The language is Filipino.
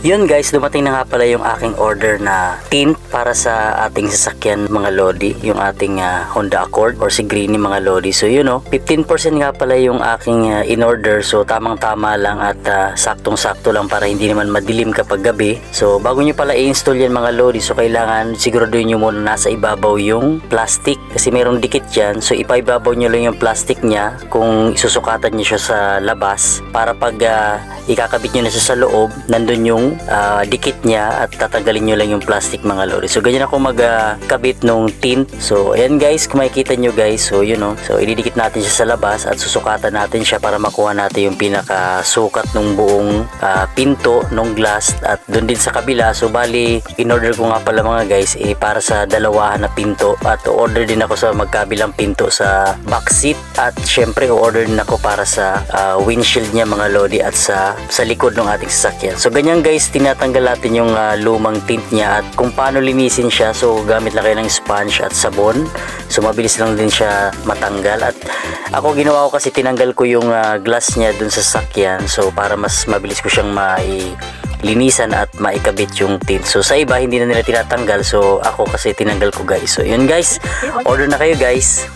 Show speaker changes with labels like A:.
A: Yun guys, dumating na nga pala yung aking order na tint para sa ating sasakyan mga Lodi, yung ating ah, Honda Accord or si Greeny mga Lodi. So yun know, 15% nga pala yung aking ah, in-order. So tamang-tama lang at ah, saktong-sakto lang para hindi naman madilim kapag gabi. So bago nyo pala i-install yan mga Lodi, so kailangan siguraduhin nyo muna nasa ibabaw yung plastic kasi mayroong dikit dyan. So ipaibabaw nyo lang yung plastic niya kung isusukatan nyo siya sa labas para pag ah, ikakabit nyo na siya sa loob, nandun yung ah, dikit niya at tatanggalin nyo lang yung plastic mga lodi. So ganyan ako magkabit nung tint. So ayan guys, kung makikita nyo guys, so yun know, so ididikit natin siya sa labas at susukatan natin siya para makuha natin yung pinakasukat ng buong ah, pinto ng glass at doon din sa kabila. So bali, in-order ko nga pala mga guys eh, para sa dalawahan na pinto at order din ako sa magkabilang pinto sa back seat at syempre order din ako para sa ah, windshield niya mga lodi at sa sa likod ng ating sasakyan. So ganyan guys, tinatanggal natin yung ah, lumang tint niya at kung paano linisin siya. So gamit lang kayo ng sponge at sabon. So mabilis lang din siya matanggal at ako ginawa ko kasi tinanggal ko yung ah, glass niya dun sa sasakyan. So para mas mabilis ko siyang mai linisan at maikabit yung tint. So sa iba hindi na nila tinatanggal. So ako kasi tinanggal ko guys. So yun guys, order na kayo guys.